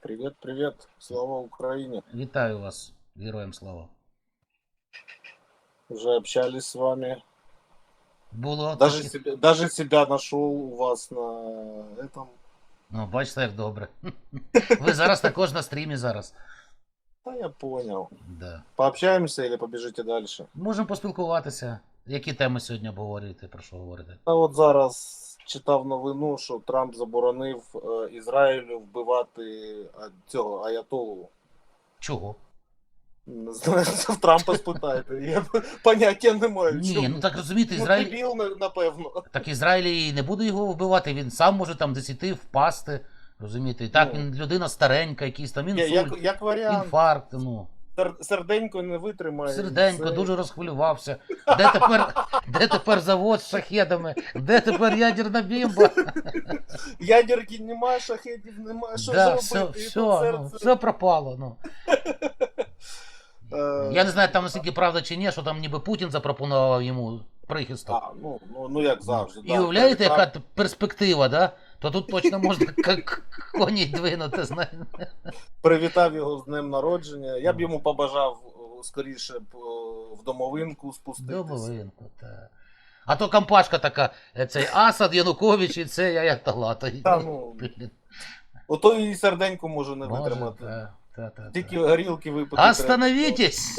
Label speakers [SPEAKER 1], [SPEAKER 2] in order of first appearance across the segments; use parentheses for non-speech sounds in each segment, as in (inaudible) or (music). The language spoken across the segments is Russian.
[SPEAKER 1] Привет, привет. Слава Украине.
[SPEAKER 2] Вітаю вас, героям слава.
[SPEAKER 1] Уже общались с вами.
[SPEAKER 2] Було
[SPEAKER 1] Даже
[SPEAKER 2] таке-
[SPEAKER 1] себя, даже себя нашел у вас на этом.
[SPEAKER 2] Ну, бачите, як добре. (laughs) Ви зараз також на стрімі зараз.
[SPEAKER 1] Да, я понял.
[SPEAKER 2] Да.
[SPEAKER 1] Пообщаемся или побежите дальше?
[SPEAKER 2] Можемо поспілкуватися. Які теми сьогодні обговорюєте, про що говорите?
[SPEAKER 1] Та от зараз читав новину, що Трамп заборонив е, Ізраїлю вбивати цього Аятолу.
[SPEAKER 2] Чого?
[SPEAKER 1] Не знаю, в Трампа спитайте. Я поняття не маю.
[SPEAKER 2] Ні,
[SPEAKER 1] чому.
[SPEAKER 2] ну так розумієте,
[SPEAKER 1] Ну,
[SPEAKER 2] Ізраїль.
[SPEAKER 1] дебіл, на- напевно.
[SPEAKER 2] Так Ізраїль і не буде його вбивати, він сам може там десь іти, впасти. Розумієте? І так
[SPEAKER 1] Ну.
[SPEAKER 2] він людина старенька, якийсь там інсульт,
[SPEAKER 1] як, як варіант,
[SPEAKER 2] інфаркт. Ну,
[SPEAKER 1] серденько не витримає.
[SPEAKER 2] серденько,
[SPEAKER 1] Це-
[SPEAKER 2] дуже розхвилювався. Де тепер, де тепер завод з шахедами? Де тепер ядерна бімба?
[SPEAKER 1] Ядерки немає, шахетів немає, що
[SPEAKER 2] да, все, все, ну, все пропало. Ну.
[SPEAKER 1] е,
[SPEAKER 2] Я не знаю, там наскільки правда чи ні, що там ніби Путін запропонував йому прихисток.
[SPEAKER 1] А, ну, ну, ну як завжди.
[SPEAKER 2] І уявляєте, яка перспектива, да? То тут точно можна коні двинути, знаєте.
[SPEAKER 1] Привітав його з днем народження. Я б йому побажав скоріше в домовинку спуститися.
[SPEAKER 2] Домовинку, так. А то компашка така, е, цей Асад, Янукович і це я як талата.
[SPEAKER 1] Та, ну, Ото і серденько може не витримати.
[SPEAKER 2] Та, та, та,
[SPEAKER 1] Тільки
[SPEAKER 2] та.
[SPEAKER 1] горілки випити. треба.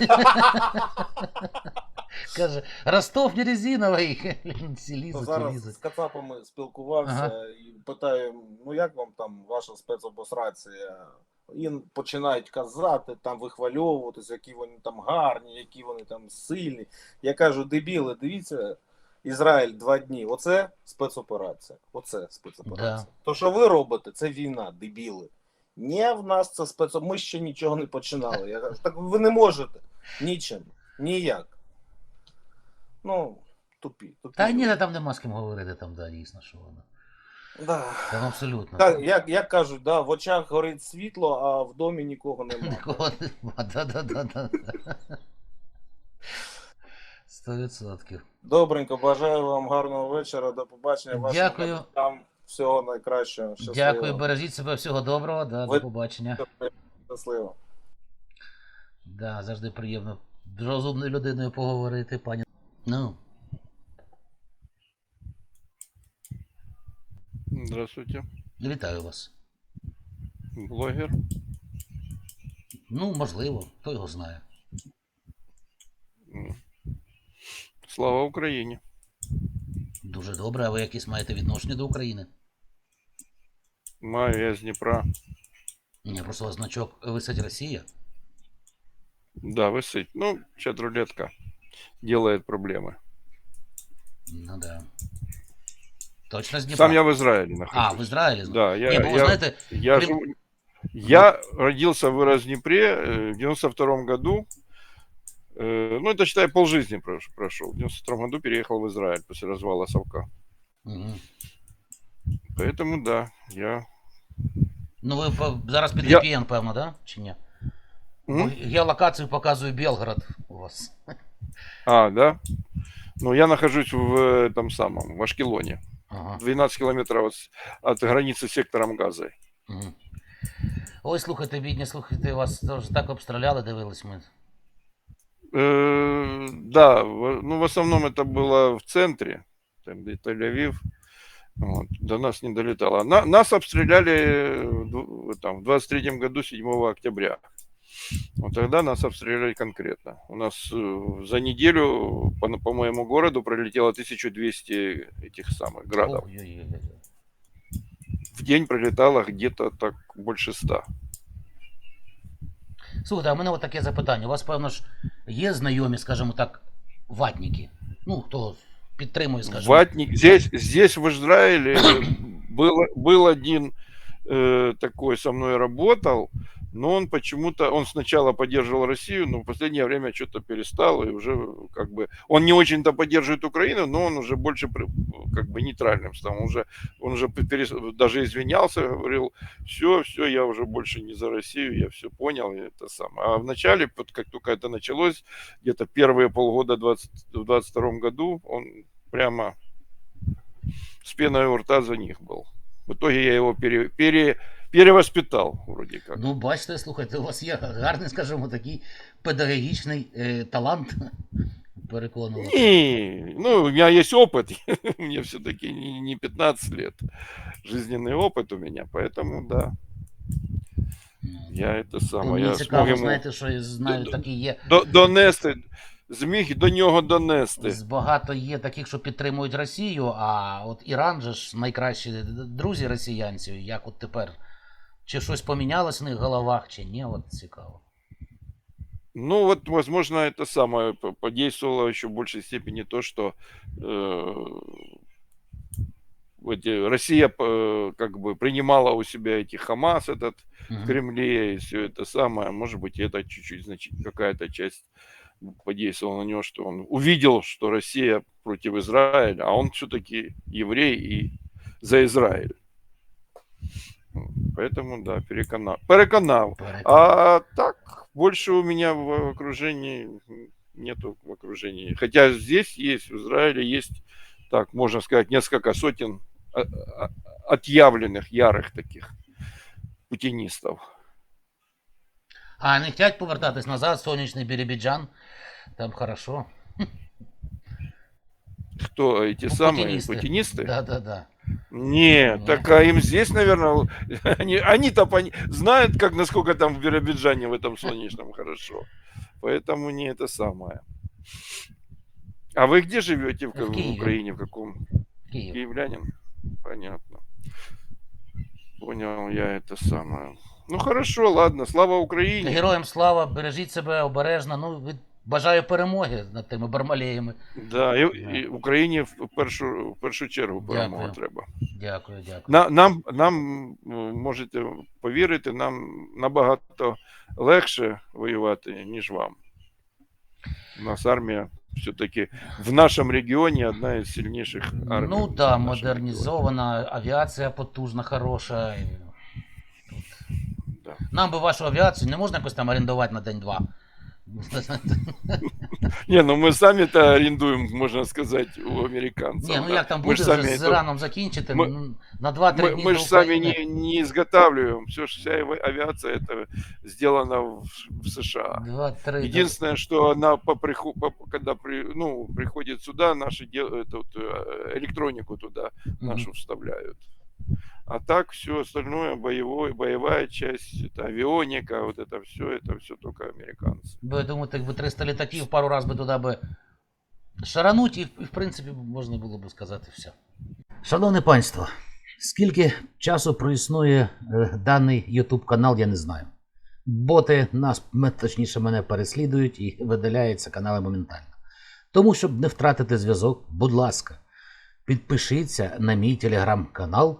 [SPEAKER 1] (laughs) (laughs)
[SPEAKER 2] Каже, Ростов не резиновий. (laughs) Лізуть і
[SPEAKER 1] зараз з. Кацапами спілкувався
[SPEAKER 2] Ага.
[SPEAKER 1] і питаю, ну як вам там ваша спецобосрація? І починають казати, там вихвальовуватися, які вони там гарні, які вони там сильні. Я кажу, дебіли, дивіться, Ізраїль два дні. Оце спецоперація. Оце спецоперація.
[SPEAKER 2] Да.
[SPEAKER 1] То, що ви робите, це війна, дебіли. Ні, в нас це спецо. Ми ще нічого не починали. Я кажу, так ви не можете. Нічим. Ніяк. Ну, тупі. тупі
[SPEAKER 2] Та ні, там нема з ким говорити, там, да, дійсно, що воно.
[SPEAKER 1] Да.
[SPEAKER 2] Там абсолютно.
[SPEAKER 1] Так, як, як кажуть, да, в очах горить світло, а в домі нікого (laughs) немає.
[SPEAKER 2] Нікого нема. Да-да-да. Сто відсотків.
[SPEAKER 1] Добренько, бажаю вам гарного вечора, до побачення. вашим
[SPEAKER 2] Дякую.
[SPEAKER 1] глядачам. Всього найкращого. Щасливо.
[SPEAKER 2] Дякую, бережіть себе, всього доброго, да,
[SPEAKER 1] Ви-
[SPEAKER 2] до побачення.
[SPEAKER 1] Щасливо.
[SPEAKER 2] Да, завжди приємно з розумною людиною поговорити, пані. Ну,
[SPEAKER 3] Здравствуйте.
[SPEAKER 2] вітаю вас.
[SPEAKER 3] Блогер.
[SPEAKER 2] Ну, можливо, хто його знає.
[SPEAKER 3] М. Слава Україні.
[SPEAKER 2] Дуже добре, а ви якісь маєте відношення до України?
[SPEAKER 3] Маю я з Дніпра.
[SPEAKER 2] Ні, просто у вас значок висить Росія.
[SPEAKER 3] Да, висить. Ну, чат рулетка делает проблемы.
[SPEAKER 2] Ну да. Точно з Дніпра?
[SPEAKER 3] Сам я в Израиле
[SPEAKER 2] А,
[SPEAKER 3] нахожусь.
[SPEAKER 2] в Ізраїлі.
[SPEAKER 3] Да, я,
[SPEAKER 2] Ні, бо ви
[SPEAKER 3] я,
[SPEAKER 2] знаєте,
[SPEAKER 3] я,
[SPEAKER 2] Крым-
[SPEAKER 3] живу- я родился, вырос в Днепре э, в 92 году. Э, Ну, это, считай, полжизни прош- прошел. В 92 году переехал в Израиль после развала Совка.
[SPEAKER 2] Угу.
[SPEAKER 3] Поэтому, да, я...
[SPEAKER 2] Ну ви по- зараз під
[SPEAKER 3] Я-
[SPEAKER 2] VPN, певно, да? Чи ні? Бо
[SPEAKER 3] М?
[SPEAKER 2] Геолокацію показує Белгород у вас.
[SPEAKER 3] А, да? Ну, я нахожусь в этом самом, в Ашкелоне.
[SPEAKER 2] Ага.
[SPEAKER 3] 12 километров от, от границы с сектором Газа.
[SPEAKER 2] Угу. Ой, слухайте, бідні, слухайте, вас теж так обстріляли, дивились ми.
[SPEAKER 3] Э, да, в- ну в основном это было в центре, там где Тель-Авив. Вот, до нас не долетало. На- нас обстреляли в ду- там, в 23 году, 7 октября. Вот тогда нас обстреляли конкретно. У нас э, за неделю по, по моему городу пролетело 1200 этих самых градов.
[SPEAKER 2] Ой-ой-ой.
[SPEAKER 3] В день пролетало где-то так больше 100.
[SPEAKER 2] Слухайте, а в мене от таке запитання. У вас, певно ж, є знайомі, скажімо так, ватники? Ну, хто підтримує, скажімо.
[SPEAKER 3] Ватник. Здесь, здесь в Израиле был, был один э, такой со мной работал, но он почему-то, он сначала поддерживал Россию, но в последнее время что-то перестал и уже как бы, он не очень-то поддерживает Украину, но он уже больше как бы нейтральным стал, он уже, он уже перес- даже извинялся, говорил, все, все, я уже больше не за Россию, я все понял, и это самое. А вначале, вот как только это началось, где-то первые полгода 20, в 22 году, он прямо с пеной у рта за них был. В итоге я его пере, пере- перевоспитал вроде как.
[SPEAKER 2] Ну, бачите, слухайте, у вас є гарний, скажімо, такий педагогічний е, талант переконувати.
[SPEAKER 3] Не, ну, у меня есть опыт, (laughs) мне все-таки не, не 15 лет, жизненный опыт у меня, поэтому да,
[SPEAKER 2] Ну,
[SPEAKER 3] я это
[SPEAKER 2] ну,
[SPEAKER 3] самое,
[SPEAKER 2] мені
[SPEAKER 3] я
[SPEAKER 2] цікаво,
[SPEAKER 3] смог йому
[SPEAKER 2] знаєте, що я знаю,
[SPEAKER 3] Д-
[SPEAKER 2] такі є.
[SPEAKER 3] до, донести, зміг до нього донести.
[SPEAKER 2] З багато є таких, що підтримують Росію, а от Іран же ж найкращі друзі росіянців. Як от тепер? Чи щось помінялось в них в головах, чи ні? От цікаво.
[SPEAKER 3] Ну вот, возможно, это самое по- подействовало еще в большей степени то, что э, эти- Россия э, как бы принимала у себя эти Хамас этот в
[SPEAKER 2] Мгм.
[SPEAKER 3] Кремле и все это самое. Может быть, это чуть-чуть, значит, какая-то часть подействовала на него, что он увидел, что Россия против Израиля, а он все-таки еврей и за Израиль. Поэтому, да, переконал. Переконал.
[SPEAKER 2] Переконав.
[SPEAKER 3] А так, больше у меня в окружении нету в окружении. Хотя здесь есть, в Израиле есть, так, можно сказать, несколько сотен а- а- отъявленных, ярых таких путинистов.
[SPEAKER 2] А не хочуть повертатись назад, сонячний Бірібіджан. Там хорошо.
[SPEAKER 3] Кто эти
[SPEAKER 2] Ну,
[SPEAKER 3] самые
[SPEAKER 2] путинисты.
[SPEAKER 3] путинисты?
[SPEAKER 2] Да, да, да.
[SPEAKER 3] Не,
[SPEAKER 2] Ну,
[SPEAKER 3] так а им здесь, наверное, (laughs) они, они-то пони- знают, как насколько там в Биробиджане в этом солнечном хорошо. Поэтому не это самое. А вы где живете в,
[SPEAKER 2] В
[SPEAKER 3] в
[SPEAKER 2] Киеве.
[SPEAKER 3] Украине? В каком?
[SPEAKER 2] Київ.
[SPEAKER 3] Киевлянин? Понятно. Понял я это самое. Ну хорошо, ладно, слава Украине.
[SPEAKER 2] Героям слава, бережіть себе обережно. Ну, від... бажаю перемоги над тими бармалеями.
[SPEAKER 3] Да, і, і Україні в першу, в першу чергу перемога
[SPEAKER 2] Дякую.
[SPEAKER 3] треба.
[SPEAKER 2] Дякую, дякую.
[SPEAKER 3] На, нам, нам можете повірити, нам набагато легше воювати, ніж вам. У нас армія все-таки в нашому регіоні одна із сильніших армій.
[SPEAKER 2] Ну
[SPEAKER 3] в
[SPEAKER 2] да, модернізована, авіація потужна, хороша.
[SPEAKER 3] регіоні. Да.
[SPEAKER 2] Нам би вашу авіацію не можна якось там орендувати на день-два. (laughs)
[SPEAKER 3] Не, ну мы сами-то арендуем, можно сказать, у американцев.
[SPEAKER 2] Ні, ну
[SPEAKER 3] да.
[SPEAKER 2] як там
[SPEAKER 3] мы
[SPEAKER 2] буде
[SPEAKER 3] ж
[SPEAKER 2] вже
[SPEAKER 3] сами
[SPEAKER 2] з
[SPEAKER 3] это-
[SPEAKER 2] Іраном закінчити,
[SPEAKER 3] Ми-
[SPEAKER 2] ну, на 2-3
[SPEAKER 3] Мы,
[SPEAKER 2] дні
[SPEAKER 3] мы
[SPEAKER 2] до
[SPEAKER 3] же сами
[SPEAKER 2] України.
[SPEAKER 3] не, не изготавливаем. Все, вся эва- авиация это сделана в, в США.
[SPEAKER 2] 2-3 до-
[SPEAKER 3] Единственное, что она по, приху- по- когда при, ну, приходит сюда, наши дел, это вот, э, электронику туда
[SPEAKER 2] Мгм.
[SPEAKER 3] нашу вставляют. А так все остальное, боевой, боевая часть, это авионика, вот это все, это все только американцы.
[SPEAKER 2] Бо я думаю, так би 300 літаків пару раз би туди би шарануть, і, і в принципі можна було б сказати все. Шановне панство, скільки часу проіснує е, даний YouTube канал, я не знаю. Боти нас, м- точніше, мене переслідують і видаляються канали моментально. Тому, щоб не втратити зв'язок, будь ласка, підпишіться на мій телеграм-канал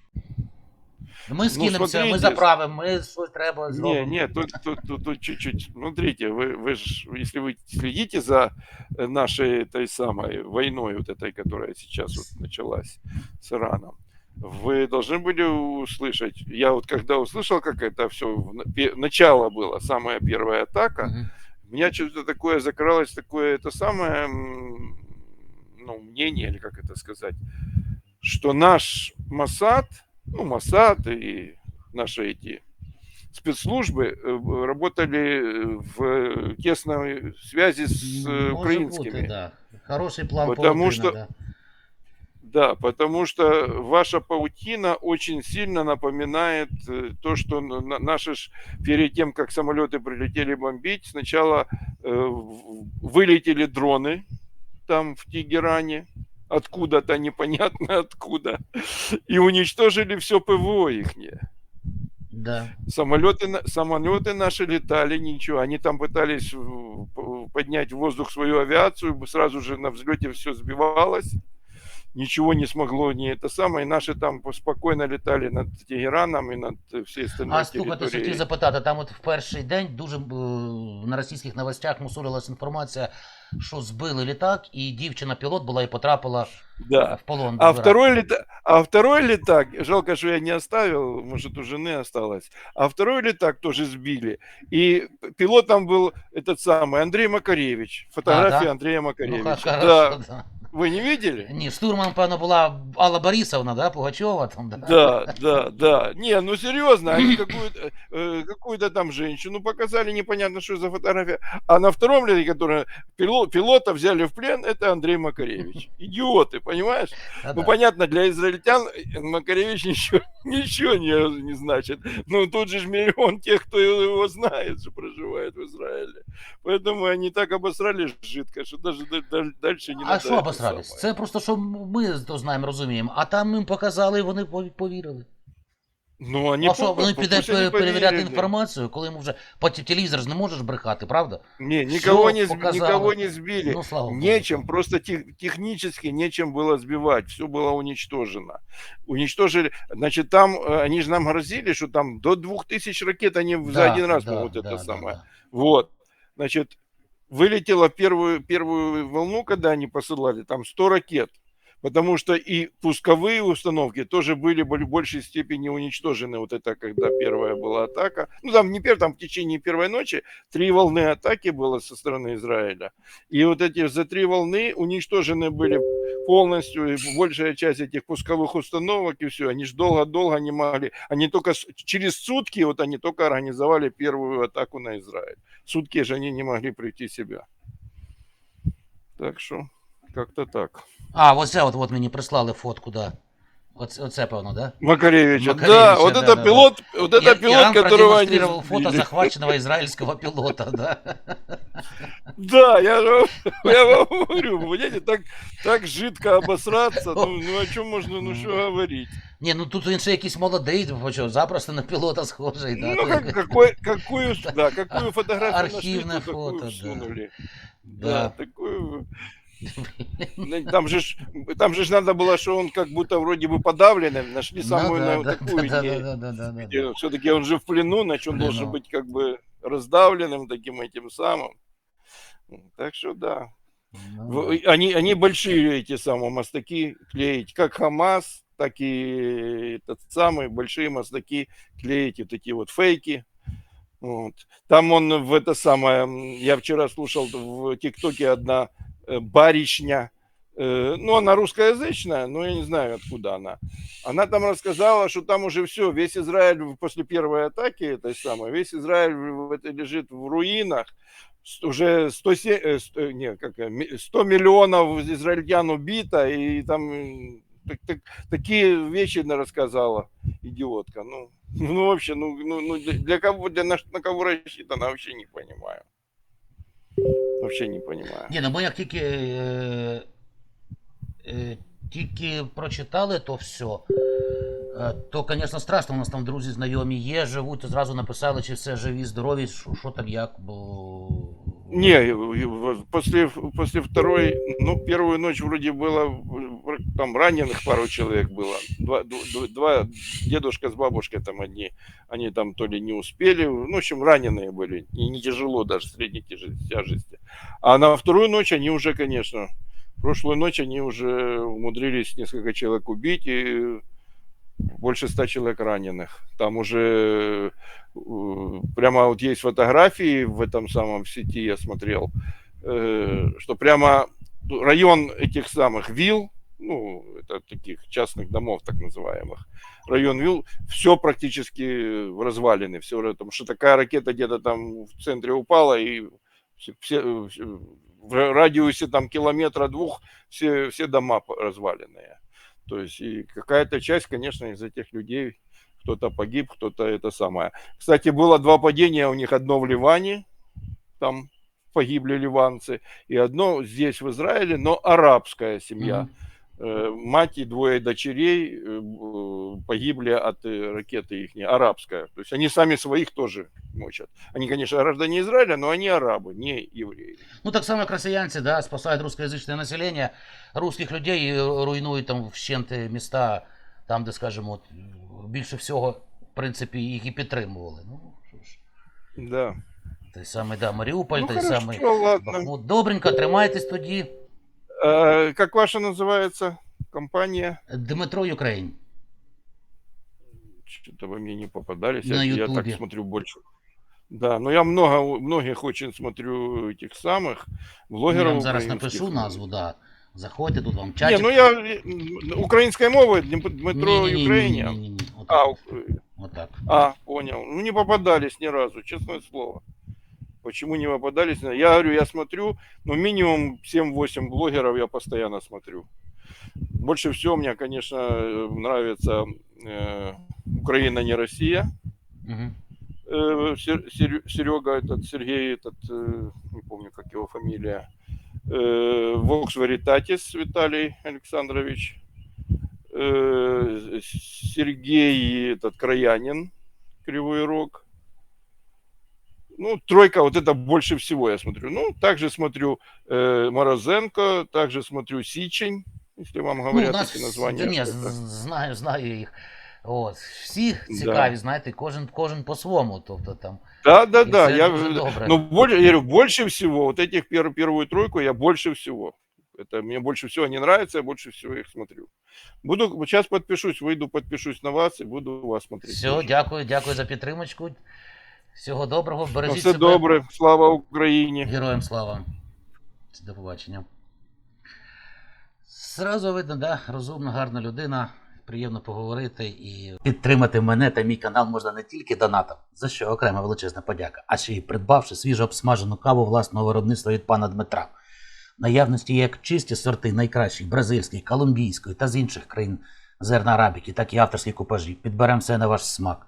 [SPEAKER 2] Ми скинемося, ми
[SPEAKER 3] смотрите.
[SPEAKER 2] заправимо, ми щось треба
[SPEAKER 3] Не,
[SPEAKER 2] зробимо.
[SPEAKER 3] не, тут, тут, тут, тут чуть-чуть. Смотрите, вы, вы ж, если вы следите за э, нашей этой самой войной, вот этой, которая сейчас вот началась с Ираном, вы должны были услышать. Я вот когда услышал, как это все начало было, самая первая атака,
[SPEAKER 2] Мгм.
[SPEAKER 3] у меня что-то такое закралось, такое это самое, ну, мнение, или как это сказать, что наш Масад, ну, Масад и наши эти спецслужбы э, работали в тесной связи с э,
[SPEAKER 2] Може
[SPEAKER 3] украинскими.
[SPEAKER 2] Бути, да. Хороший план
[SPEAKER 3] Потому
[SPEAKER 2] паутина,
[SPEAKER 3] що-
[SPEAKER 2] да.
[SPEAKER 3] Да, потому что ваша паутина очень сильно напоминает э, то, что на- на- наши ж перед тем, как самолеты прилетели бомбить, сначала э, вылетели дроны там в Тегеране, откуда-то непонятно откуда, и уничтожили все ПВО ихнее.
[SPEAKER 2] Да.
[SPEAKER 3] Самолеты, самолеты наши летали, ничего. Они там пытались поднять в воздух свою авиацию, сразу же на взлете все сбивалось ничего не смогло, не это самое. И наши там спокойно летали над Тегераном и над э, всей остальной
[SPEAKER 2] А слухайте, що хотів
[SPEAKER 3] территорией.
[SPEAKER 2] запитати, там от в перший день дуже е, на російських новостях мусорилась інформація, що збили літак, і дівчина-пілот була і потрапила
[SPEAKER 3] Да.
[SPEAKER 2] в полон.
[SPEAKER 3] А
[SPEAKER 2] до Ираку.
[SPEAKER 3] второй, лета... а второй летак, жалко, что я не оставил, может, у жены осталось. А второй летак тоже сбили. И пилотом был этот самый Андрей Макаревич. Фотография
[SPEAKER 2] да?
[SPEAKER 3] Андрея
[SPEAKER 2] Ну,
[SPEAKER 3] Макаревича.
[SPEAKER 2] ха- хорошо,
[SPEAKER 3] да.
[SPEAKER 2] да.
[SPEAKER 3] Вы не видели?
[SPEAKER 2] Ні, штурман, певно, була Алла Борисовна, да, Пугачова там, да?
[SPEAKER 3] Да, да, да. Не, ну серьезно, они (clears throat) какую-то, э, какую-то там женщину показали, непонятно, что за фотография. А на втором лете, который пило- пилота взяли в плен, это Андрей Макаревич. (laughs) Идиоты, понимаешь?
[SPEAKER 2] Да,
[SPEAKER 3] Ну, понятно, для израильтян э, Макаревич (laughs) ничего, ничего не, не значит. Но тут же ж миллион тех, кто его знает, что проживает в Израиле. Поэтому они так обосрались жидко, что даже да- да- дальше не
[SPEAKER 2] А
[SPEAKER 3] надо
[SPEAKER 2] що
[SPEAKER 3] это
[SPEAKER 2] обосрались?
[SPEAKER 3] самое.
[SPEAKER 2] Це просто що ми то знаємо, розуміємо, а там їм показали і вони пові- повірили.
[SPEAKER 3] Ну, они
[SPEAKER 2] а що,
[SPEAKER 3] по-
[SPEAKER 2] вони
[SPEAKER 3] по-
[SPEAKER 2] піде
[SPEAKER 3] пусть они
[SPEAKER 2] пе- перевіряти
[SPEAKER 3] поверили.
[SPEAKER 2] інформацію, коли йому вже по т- телевізор ж не можеш брехати, правда?
[SPEAKER 3] Не, никого
[SPEAKER 2] Всё
[SPEAKER 3] не, сб-
[SPEAKER 2] показало.
[SPEAKER 3] никого не сбили.
[SPEAKER 2] Ну, слава богу.
[SPEAKER 3] Нечем, просто тех- технически нечем было сбивать, все было уничтожено. Уничтожили, значит, там, э, они же нам грозили, что там до 2000 ракет они в- за
[SPEAKER 2] Да,
[SPEAKER 3] один раз
[SPEAKER 2] да,
[SPEAKER 3] могут
[SPEAKER 2] да,
[SPEAKER 3] это
[SPEAKER 2] да,
[SPEAKER 3] самое.
[SPEAKER 2] да.
[SPEAKER 3] Вот, значит, вылетело первую, первую волну, когда они посылали, там 100 ракет. Потому что и пусковые установки тоже были в большей степени уничтожены. Вот это когда первая была атака. Ну, там не первая, там в течение первой ночи три волны атаки было со стороны Израиля. И вот эти за три волны уничтожены были полностью большая часть этих пусковых установок и все. Они же долго-долго не могли. Они только через сутки, вот они только организовали первую атаку на Израиль. Сутки же они не могли прийти себя. Так что как-то так.
[SPEAKER 2] А, оце от, от мені прислали фотку, да. Оце, оце певно, да?
[SPEAKER 3] Макаревича.
[SPEAKER 2] Макаревича,
[SPEAKER 3] да, вот
[SPEAKER 2] да,
[SPEAKER 3] это
[SPEAKER 2] да,
[SPEAKER 3] пилот, вот это
[SPEAKER 2] И-
[SPEAKER 3] пилот,
[SPEAKER 2] Иран
[SPEAKER 3] которого они
[SPEAKER 2] продемонстрировал фото
[SPEAKER 3] сбили.
[SPEAKER 2] захваченного израильского пилота, да?
[SPEAKER 3] Да, я, же- я вам говорю, понимаете, так, так жидко обосраться, ну, ну о чем можно, ну что говорить.
[SPEAKER 2] Ні, ну тут він ще якийсь молодий, почав, запросто на пілота схожий, да.
[SPEAKER 3] Ну, как, какой, какую, да, какую фотографию
[SPEAKER 2] Архивное
[SPEAKER 3] нашли, то такую
[SPEAKER 2] фото, да.
[SPEAKER 3] всунули. Да,
[SPEAKER 2] Да.
[SPEAKER 3] такую. Ну, Там же, ж- там же ж надо было, что он как будто вроде бы подавленный, нашли самую
[SPEAKER 2] Ну да,
[SPEAKER 3] на-
[SPEAKER 2] да,
[SPEAKER 3] такую,
[SPEAKER 2] да,
[SPEAKER 3] не-
[SPEAKER 2] да, да, да, да, да.
[SPEAKER 3] все-таки он же в плену, значит он
[SPEAKER 2] Плену.
[SPEAKER 3] должен быть как бы раздавленным таким этим самым. Так что да.
[SPEAKER 2] Ну,
[SPEAKER 3] Они, они большие эти самые мостаки клеить, как Хамас, так и этот самый большие мостаки клеить, вот такие вот фейки. Вот. Там он в это самое, я вчера слушал в ТикТоке одна барышня, э, ну она русскоязычная, но я не знаю откуда она. Она там рассказала, что там уже все, весь Израиль после первой атаки этой самой, весь Израиль лежит в руинах, уже 100, се- э, не, как, э, ми- 100 миллионов израильтян убито, и там так- так- такие вещи она рассказала, идиотка. Ну, (laughs) ну вообще, ну, ну, ну, для, для кого, для на, на кого рассчитано, вообще не понимаю. Вообще не понимаю.
[SPEAKER 2] Ні, ну ми як тільки, е, е, тільки прочитали то все, е, то, звісно, страшно. У нас там друзі знайомі є, живуть, то зразу написали, чи все живі, здорові, що, що там як, бо.
[SPEAKER 3] Не, и- и вот после, после второй, ну, первую ночь вроде было, в- там раненых пару человек было. Два, ду- ду- два дедушка с бабушкой там одни, они там то ли не успели, ну, в общем, раненые были, и не тяжело даже, средней тяжести- тяжести. А на вторую ночь они уже, конечно, прошлую ночь они уже умудрились несколько человек убить, и больше ста человек раненых. Там уже э, прямо вот есть фотографии в этом самом в сети, я смотрел, э, что прямо район этих самых вилл, ну, это таких частных домов, так называемых, район вилл, все практически в развалины, все, потому что такая ракета где-то там в центре упала, и все- все- в радиусе там километра двух все, все дома разваленные. То есть и какая-то часть, конечно, из этих людей, кто-то погиб, кто-то это самое. Кстати, было два падения у них, одно в Ливане, там погибли ливанцы, и одно здесь, в Израиле, но арабская семья.
[SPEAKER 2] Мгм.
[SPEAKER 3] Э, Мать и двое дочерей э, б- э, погибли от э, ракеты их, арабская. То есть они сами своих тоже мочат. Они, конечно, граждане Израиля, но они арабы, не евреи.
[SPEAKER 2] Ну так само, як росіянці, да, спасають русскоязичне населення, русських людей і руйнують там вщенти міста, там, де, скажімо, от, більше всього, в принципі, їх і підтримували. Ну, що ж,
[SPEAKER 3] Да.
[SPEAKER 2] той самий, да, Маріуполь,
[SPEAKER 3] Ну,
[SPEAKER 2] той
[SPEAKER 3] хорошо,
[SPEAKER 2] самий
[SPEAKER 3] ладно.
[SPEAKER 2] Бахмут. Добренько, тримайтесь тоді.
[SPEAKER 3] Э, как ваша называется компания?
[SPEAKER 2] Дмитро Юкрейн.
[SPEAKER 3] Что-то вы мне не попадались.
[SPEAKER 2] На
[SPEAKER 3] я, я так
[SPEAKER 2] Ютубе.
[SPEAKER 3] смотрю больше. Да, но я много, многих очень смотрю этих самых
[SPEAKER 2] Я
[SPEAKER 3] блогеров.
[SPEAKER 2] вам зараз
[SPEAKER 3] украинских.
[SPEAKER 2] напишу назву, да. Заходьте, тут вам
[SPEAKER 3] Не,
[SPEAKER 2] чатик.
[SPEAKER 3] ну я э, украинской мовой Дмитро Украине.
[SPEAKER 2] Ні-ні-ні-ні-ні.
[SPEAKER 3] А,
[SPEAKER 2] Отак,
[SPEAKER 3] ук-
[SPEAKER 2] отак.
[SPEAKER 3] а, понял. Ну не попадались ни разу, честное слово. Почему не попадались? Я говорю, я смотрю, ну минимум 7-8 блогеров я постоянно смотрю. Больше всего мне, конечно, нравится э, Украина не Россия.
[SPEAKER 2] Угу.
[SPEAKER 3] Э, Серега этот, Сергей этот, э, не помню, как его фамилия. Э, Вокс Веритатис Виталий Александрович. Э, Сергей этот Краянин, Кривой Рог. Ну, тройка, вот это больше всего я смотрю. Ну, также смотрю э, Морозенко, также смотрю Сичень, если вам
[SPEAKER 2] Ну,
[SPEAKER 3] говорят
[SPEAKER 2] у нас,
[SPEAKER 3] эти названия.
[SPEAKER 2] да, ні,
[SPEAKER 3] что-то.
[SPEAKER 2] з- знаю, знаю їх. От. Всі цікаві, знаєте, кожен, кожен по-своєму. Тобто там.
[SPEAKER 3] Да, да,
[SPEAKER 2] І
[SPEAKER 3] да.
[SPEAKER 2] це
[SPEAKER 3] Я,
[SPEAKER 2] дуже добре.
[SPEAKER 3] ну, более, я говорю, больше всего, вот этих пер, первую тройку я больше всего. Это мне больше всего не нравится, я больше всего их смотрю. Буду, сейчас подпишусь, выйду, подпишусь на вас и буду вас смотреть.
[SPEAKER 2] Все,
[SPEAKER 3] тоже.
[SPEAKER 2] дякую, дякую за підтримочку. Всього доброго, бережіть
[SPEAKER 3] все
[SPEAKER 2] себе.
[SPEAKER 3] добре, слава Україні.
[SPEAKER 2] Героям слава. До побачення. Зразу видно, да, розумна, гарна людина. Приємно поговорити і підтримати мене та мій канал можна не тільки донатом, за що окрема величезна подяка, а ще й придбавши свіжо обсмажену каву власного виробництва від пана Дмитра. Наявності як чисті сорти найкращих бразильської, колумбійської та з інших країн зерна арабіки, так і авторські купажі. Підберемо все на ваш смак.